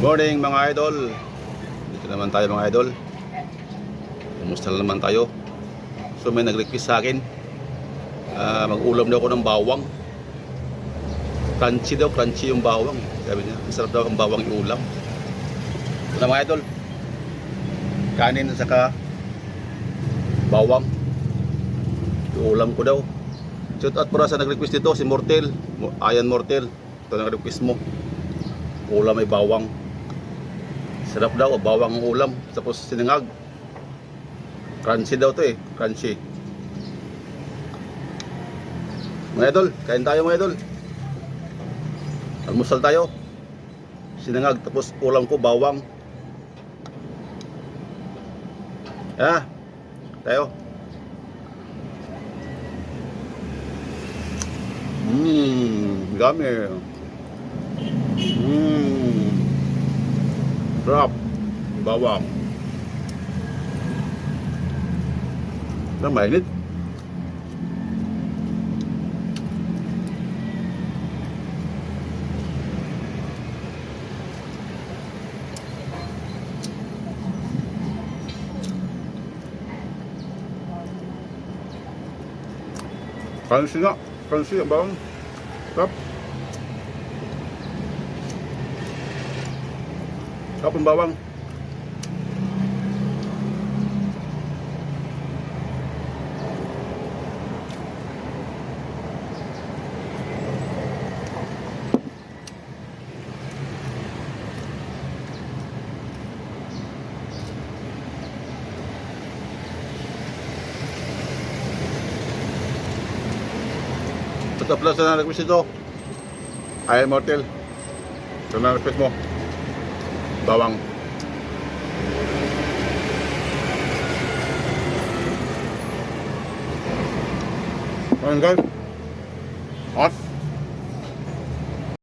Morning mga idol. Dito naman tayo mga idol. Kumusta na naman tayo? So may nag-request sa akin. ah, mag-ulam daw ako ng bawang. Crunchy daw, crunchy yung bawang. Sabi niya, masarap daw ang bawang iulam. Ito na mga idol. Kanin at saka bawang. Iulam ko daw. Shout out para sa nag-request dito, si Mortel. Mo- Ayan Mortel. Ito nag-request mo. Ulam may bawang. Sarap daw, bawang ang ulam. Tapos sinangag. Crunchy daw to eh. Crunchy. Mga idol, kain tayo mga idol. Almusal tayo. Sinangag, tapos ulam ko bawang. Ah, tayo. Mmm, gami. Mmm. Sarap. Bawang. Na mainit. Crunchy nga. Crunchy ang bawang. Sarap. Sarap ang bawang. Plus na request ito. Ayan Mortel. Ito na request mo. Bawang. Ayan guys. Hot.